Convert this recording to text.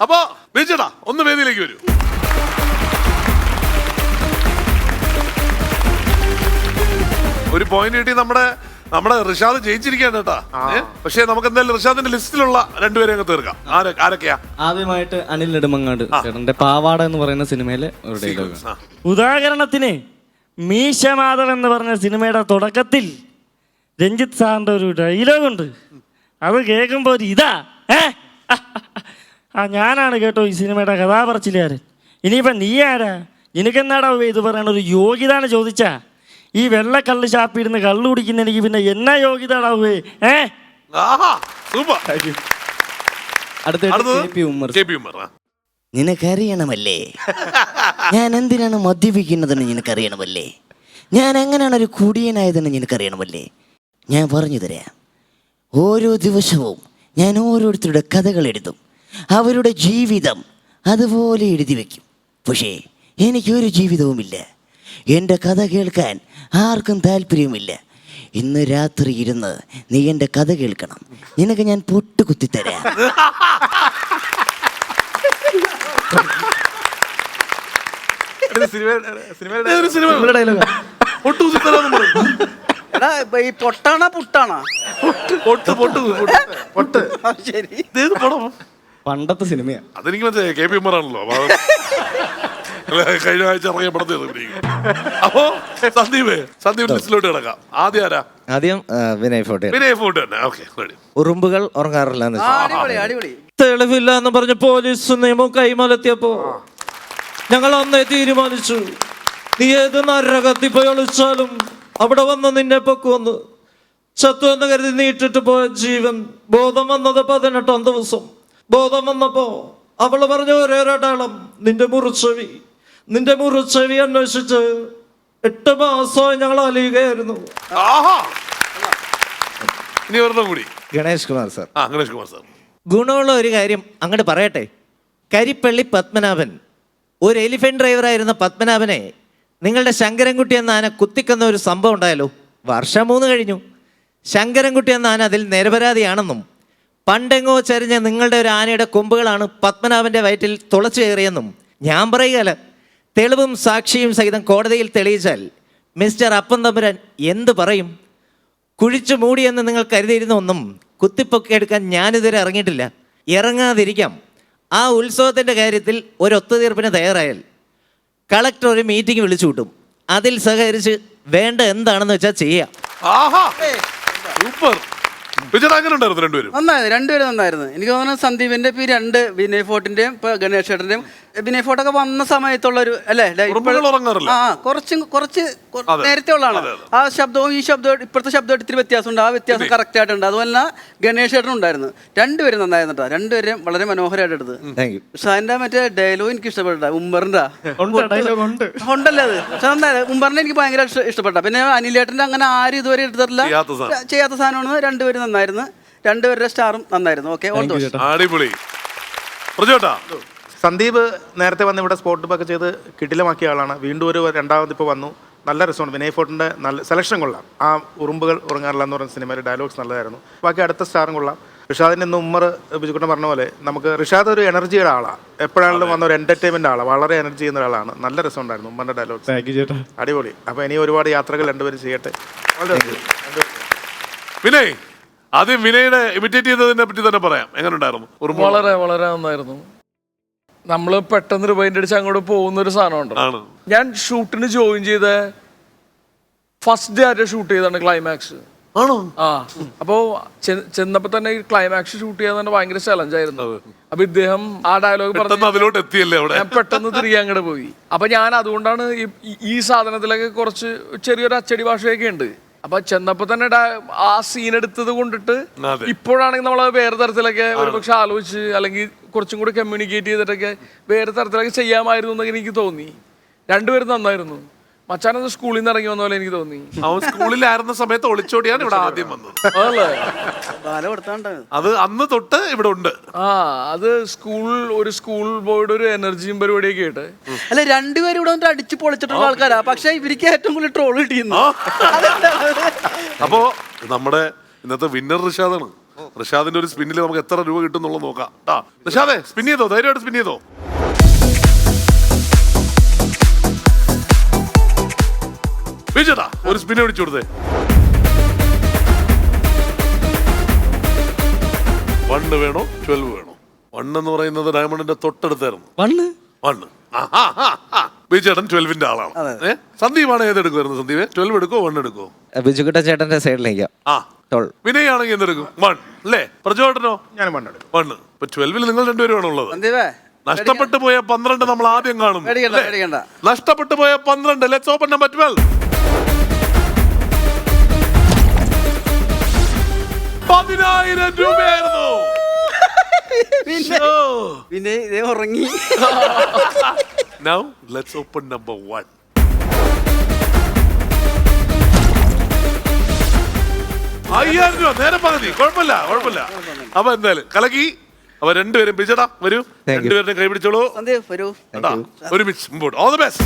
അപ്പൊ ബീച്ചേട്ടാ ഒന്ന് വേദിയിലേക്ക് വരൂ. ഒരു പോയിന്റ് കിട്ടി നമ്മുടെ നമ്മുടെ റിഷാദ് ജയിച്ചിരിക്കുകയാണ് കേട്ടാ. പക്ഷെ പക്ഷേ നമുക്ക് എന്തായാലും റിഷാദിന്റെ ലിസ്റ്റിലുള്ള രണ്ടുപേരെ അങ്ങ് തീർക്കാം. ആര ആരൊക്കെയാ? ആദ്യമായിട്ട് അനിൽ നെടുമങ്ങാട് ചേട്ടന്റെ പാവാട എന്ന് പറയുന്ന സിനിമയിലെ ഒരു ഡയലോഗ് ഉദാഹരണത്തിന് മീശമാധവൻ എന്ന് പറഞ്ഞ സിനിമയുടെ തുടക്കത്തിൽ രഞ്ജിത്ത് സാറിന്റെ ഒരു ഡയലോഗ് ഉണ്ട്. അത് കേൾക്കുമ്പോൾ ഒരു ഇതാ ഏ? ആ ഞാനാണ് കേട്ടോ ഈ സിനിമയുടെ കഥാപറച്ചിലുകാരൻ. ഇനിയിപ്പം നീ ആരാ? നിനക്കെന്നാടാ ഇത് പറയണ ഒരു യോഗ്യതാണ് ചോദിച്ചാ. ഈ വെള്ളക്കള്ള് ഷാപ്പിടുന്ന് കള്ളു കുടിക്കുന്ന എനിക്ക് പിന്നെ എന്നാ യോഗ്യതാടാവേ ഏ? നിനക്കറിയണമല്ലേ ഞാൻ എന്തിനാണ് മദ്യപിക്കുന്നതെന്ന് നിനക്കറിയണമല്ലേ? ഞാൻ എങ്ങനെയാണ് ഒരു കുടിയനായതെന്ന് നിനക്കറിയണമല്ലേ? ഞാൻ പറഞ്ഞു തരാം. ഓരോ ദിവസവും ഞാൻ ഓരോരുത്തരുടെ കഥകൾ എഴുതും. അവരുടെ ജീവിതം അതുപോലെ എഴുതി വയ്ക്കും പക്ഷേ എനിക്കൊരു ജീവിതവുമില്ല. എന്റെ കഥ കേൾക്കാൻ ആർക്കും താല്പര്യവുമില്ല. ഇന്ന് രാത്രി ഇരുന്ന് നീ എന്റെ കഥ കേൾക്കണം. നിനക്ക് ഞാൻ പൊട്ട് കുത്തിത്തരാം ഏതൊരു സിനിമ? പൊട്ടു കുത്തിത്തരാന്ന് പറയും. എടാ ഈ പൊട്ടാണോ പുട്ടാണോ? പൊട്ട് പൊട്ട് പൊട്ട്. ശരി. പണ്ടത്തെ സിനിമയാണ് അതെനിക്ക് മനസ്സിലായി. കെ പി എം ആണല്ലോ കഴിഞ്ഞ ആഴ്ച ഇറങ്ങിയ പടത്തിൽ അപ്പോ സന്ദീപ് സന്ദീപ് ലിസ്റ്റിലോട്ട് കിടക്കാം. ആദ്യം ആരാ? ആദ്യം വിനയ് ഫോർട്ട് വിനയ് ഫോട്ടോ തന്നെ. ഓക്കെ ഉറുമ്പുകൾ ഉറങ്ങാറില്ല തെളിവില്ല എന്ന് പറഞ്ഞ പോലീസ് നിയമം കൈമലത്തിയപ്പോ ഞങ്ങൾ അന്നേ തീരുമാനിച്ചു. നീ ഏത് നരകത്തിൽ പോയി ഒളിച്ചാലും അവിടെ വന്ന് നിന്നെ പൊക്കുവന്ന് ചത്തു എന്ന് കരുതി നീട്ടിട്ട് പോയ ജീവൻ ബോധം വന്നത് പതിനെട്ടാം ദിവസം. ബോധം വന്നപ്പോ അവൾ പറഞ്ഞ ഒരേ നിന്റെ മുറിച്ചെവി. നിന്റെ മുറിച്ചെവി അന്വേഷിച്ച് എട്ട് മാസമായി ഞങ്ങൾ അലിയുകയായിരുന്നു. ആഹാ. ഇനി ഒരെണ്ണം കൂടി. ഗണേഷ് കുമാർ സാർ. ആ ഗണേഷ് കുമാർ സാർ. ഗുണമുള്ള ഒരു കാര്യം അങ്ങോട്ട് പറയട്ടെ. കരിപ്പള്ളി പത്മനാഭൻ ഒരു എലിഫന്റ് ഡ്രൈവറായിരുന്ന പത്മനാഭനെ നിങ്ങളുടെ ശങ്കരൻകുട്ടി എന്ന ആന കുത്തിക്കുന്ന ഒരു സംഭവം ഉണ്ടായല്ലോ. വർഷം മൂന്ന് കഴിഞ്ഞു. ശങ്കരൻകുട്ടി എന്ന ആന അതിൽ നിരപരാധിയാണെന്നും പണ്ടെങ്ങോ ചരിഞ്ഞ നിങ്ങളുടെ ഒരു ആനയുടെ കൊമ്പുകളാണ് പത്മനാഭന്റെ വയറ്റിൽ തുളച്ചു കയറിയെന്നും ഞാൻ പറയുകയല്ല. തെളിവും സാക്ഷിയും സഹിതം കോടതിയിൽ തെളിയിച്ചാൽ മിസ്റ്റർ അപ്പം തമ്പുരാൻ എന്ത് പറയും? കുഴിച്ചു മൂടിയെന്ന് നിങ്ങൾ കരുതിയിരുന്ന ഒന്നും കുത്തിപ്പൊക്കെ എടുക്കാൻ ഞാനിതുവരെ ഇറങ്ങിയിട്ടില്ല. ഇറങ്ങാതിരിക്കാം. ആ ഉത്സവത്തിന്റെ കാര്യത്തിൽ ഒരു ഒത്തുതീർപ്പിന് തയ്യാറായാൽ കളക്ടർ ഒരു മീറ്റിംഗ് വിളിച്ചു കൂട്ടും. അതിൽ സഹകരിച്ച് വേണ്ട എന്താണെന്ന് വെച്ചാൽ ചെയ്യാം. ആഹാ. സൂപ്പർ. വിജയ് അങ്ങനെ ഉണ്ടായിരുന്നു രണ്ടുപേരും? നന്നായിരുന്നു രണ്ടുപേരും നന്നായിരുന്നു. എനിക്ക് തോന്നുന്നു സന്ദീപിന്റെ ഇപ്പൊ ഈ രണ്ട് വിനയ് ഫോർട്ടിന്റെയും ഇപ്പൊ ഗണേഷ് ചേട്ടന്റെയും വിനയ് ഫോർട്ടൊക്കെ വന്ന സമയത്തുള്ള ഒരു അല്ലേ ഉറങ്ങാറില്ല. ആ കുറച്ച് നേരത്തെ ഉള്ളതാണ്. ആ ശബ്ദവും ഈ ശബ്ദവും ഇപ്പോഴത്തെ ശബ്ദമായിട്ട് ഇത്തിരി വ്യത്യാസമുണ്ട്. ആ വ്യത്യാസം കറക്റ്റ് ആയിട്ടുണ്ട്. അതുപോലെ തന്നെ ഗണേഷ് ചേട്ടനും ഉണ്ടായിരുന്നു. രണ്ടുപേരും നന്നായിരുന്നു കേട്ടോ രണ്ടുപേരും വളരെ മനോഹരമായിട്ട് എടുത്ത് പക്ഷെ അതിന്റെ മറ്റേ ഡയലോഗ് എനിക്ക് ഇഷ്ടപ്പെട്ട ഉമ്മറിന്റെ. ഉണ്ട് ഡയലോഗ് ഉണ്ട്. ഉണ്ടല്ലേ അത്? പക്ഷെ നന്നായി. ഉമ്മറിനെ എനിക്ക് ഭയങ്കര ഇഷ്ട- ഇഷ്ടപ്പെട്ട. പിന്നെ അനിലേട്ടന്റെ അങ്ങനെ ആരും ഇതുവരെ എടുത്തിട്ടില്ല. ചെയ്യാത്ത ചെയ്യാത്ത സാധനമാണ് രണ്ടുപേരും നന്നായിരുന്നു. രണ്ടുപേരുടെ സ്റ്റാറും നന്നായിരുന്നു. ഓക്കെ ഓൾ ദോസ് അടിപൊളി. പ്രജോട്ടാ. സന്ദീപ് നേരത്തെ വന്ന് ഇവിടെ സ്പോട്ട് ഒക്കെ ചെയ്ത് കിടിലമാക്കിയ ആളാണ്. വീണ്ടും ഒരു രണ്ടാമത് ഇപ്പോൾ വന്നു. നല്ല രസമാണ് വിനയ് ഫോർട്ടിന്റെ നല്ല സെലക്ഷൻ കൊള്ളാം. ആ ഉറുമ്പുകൾ ഉറങ്ങാറില്ല എന്ന് പറയുന്ന സിനിമയിലെ ഡയലോഗ്സ് നല്ലതായിരുന്നു. ബാക്കി അടുത്ത സ്റ്റാറും കൊള്ളാം. റിഷാദിന്റെ ഇന്ന് ഉമ്മർ ബിജുക്കുട്ടൻ പറഞ്ഞ പോലെ നമുക്ക് റിഷാദ് ഒരു എനർജിയുടെ ആളാണ് എപ്പോഴാണെങ്കിലും വന്ന ഒരു എന്റർടൈൻമെന്റ് ആളാണ് വളരെ എനർജി ചെയ്യുന്ന ഒരാളാണ്. നല്ല രസമുണ്ടായിരുന്നു ഉമ്മറിന്റെ ഡയലോഗ്സ് താങ്ക് യു ചേട്ടാ. അടിപൊളി. അപ്പോൾ ഇനി ഒരുപാട് യാത്രകൾ രണ്ടുപേരും ചെയ്യട്ടെ. വിനയ്. ആദ്യം വിനയുടെ ഇമിറ്റേറ്റ് ചെയ്തതിനെ പറ്റി തന്നെ പറയാം. എങ്ങനെ ഉണ്ടായിരുന്നു ഉറുമ്പ് വളരെ വളരെ നന്നായിരുന്നു. നമ്മൾ പെട്ടെന്ന് ഒരു പെയിന്റ് അടിച്ച് അങ്ങോട്ട് പോകുന്ന ഒരു സാധനമുണ്ട് ആണ്. ഞാൻ ഷൂട്ടിന് ജോയിൻ ചെയ്ത ഫസ്റ്റ് ഡേ ആയിട്ട് ഷൂട്ട് ചെയ്താണ് ക്ലൈമാക്സ് ആണോ? ആ. അപ്പോ ചെ- ചെന്നപ്പോ തന്നെ ഈ ക്ലൈമാക്സ് ഷൂട്ട് ചെയ്യാൻ തന്നെ ഭയങ്കര ചലഞ്ച് ആയിരുന്നു. അപ്പൊ ഇദ്ദേഹം ആ ഡയലോഗ് പെട്ടെന്ന് പറഞ്ഞു അതിലോട്ട് എത്തിയല്ലേ അവിടെ? ഞാൻ പെട്ടെന്ന് തിരികെ അങ്ങോട്ട് പോയി. അപ്പൊ ഞാൻ അതുകൊണ്ടാണ് ഈ- ഈ സാധനത്തിലൊക്കെ കുറച്ച് ചെറിയൊരു അച്ചടി ഭാഷയൊക്കെ ഉണ്ട്. അപ്പൊ ചെന്നപ്പോ തന്നെ ആ സീൻ എടുത്തത് കൊണ്ടിട്ട്. ഇപ്പോഴാണെങ്കിൽ നമ്മൾ വേറെ തരത്തിലൊക്കെ ഒരുപക്ഷെ ആലോചിച്ച് അല്ലെങ്കിൽ കുറച്ചും കൂടി കമ്മ്യൂണിക്കേറ്റ് ചെയ്തിട്ടൊക്കെ വേറെ തരത്തിലൊക്കെ ചെയ്യാമായിരുന്നു എന്നൊക്കെ എനിക്ക് തോന്നി. രണ്ടുപേരും നന്നായിരുന്നു. മച്ചാനൊന്ന് സ്കൂളിൽ നിന്ന് ഇറങ്ങി വന്ന പോലെ എനിക്ക് തോന്നി. അവൻ സ്കൂളിലായിരുന്ന സമയത്ത് ഒളിച്ചോടിയാണ് ഇവിടെ ആദ്യം വന്നത്. അതല്ലേ ബാല കൊടുത്താണ്ട്. അത് അന്ന് തൊട്ട് ഇവിടെ ഉണ്ട്. ആ അത് സ്കൂൾ ഒരു സ്കൂൾ ബോർഡ് ഒരു എനർജിയും പരിപാടിയൊക്കെ ആയിട്ട്. അല്ല രണ്ടുപേരും ഇവിടെ വന്നിട്ട് അടിച്ചു പൊളിച്ചിട്ടുള്ള ആൾക്കാരാ. പക്ഷെ ഇവർക്ക് ഏറ്റവും കൂടുതൽ ട്രോൾ കിട്ടിയിരുന്നു? അപ്പോ നമ്മുടെ ഇന്നത്തെ വിന്നർ റിഷാദാണ്. റിഷാദിന്റെ ഒരു സ്പിന്നിൽ നമുക്ക് എത്ര രൂപ കിട്ടും എന്നുള്ളത് നോക്കാം. റിഷാദേ സ്പിൻ ചെയ്തോ? ധൈര്യമായിട്ട് സ്പിൻ ചെയ്തോ? വിജയടാ ഒരു സ്പിന്നെ വിളിച്ചു കൊടുത്തേ. വണ്ണ് വേണോ ട്വൽവ് വേണോ? വണ്ണ് എന്ന് പറയുന്നത് ഡയമണ്ടിന്റെ തൊട്ടടുത്തായിരുന്നു. വണ്ണ്? വണ്ണ്. ട്വൽവിന്റെ ആളാണ്. ഏ? സന്ദീപാണ് ഏതെടുക്കുമായിരുന്നു സന്ദീപ്? ട്വൽവ് എടുക്കോ വൺ എടുക്കോ? ബിജുക്കുട്ട ചേട്ടന്റെ സൈഡിലേക്ക് ആ. ടോൾ വിനയ് ആണെങ്കിൽ എന്തെടുക്കും വൺ. അല്ലേ? പ്രജോട്ടനോ? ഞാൻ വണ്ണ് ഇപ്പൊ ട്വൽവിൽ നിങ്ങൾ രണ്ടുപേരും ഉള്ളത്. സന്ദീപേ നഷ്ടപ്പെട്ടു പോയ പന്ത്രണ്ട് നമ്മൾ ആദ്യം കാണും നഷ്ടപ്പെട്ടു പോയ പന്ത്രണ്ട്. ലെറ്റ്സ് ഓപ്പൺ നമ്പർ ട്വൽവ് പതിനായിരം രൂപയായിരുന്നു. പിന്നെ ഇതേ ഉറങ്ങി. Now let's open number one അയ്യായിരം രൂപ നേരെ പകുതി കുഴപ്പമില്ല കുഴപ്പമില്ല. അപ്പൊ എന്തായാലും കലക്കി. അപ്പൊ രണ്ടുപേരും പിടിച്ചടാ വരൂ. Thank you. രണ്ടുപേരുടെ കൈ പിടിച്ചോളൂ. സന്ദീപ് വരൂ. കേട്ടാ ഒരുമിച്ച് മുമ്പോട്ട്. All the best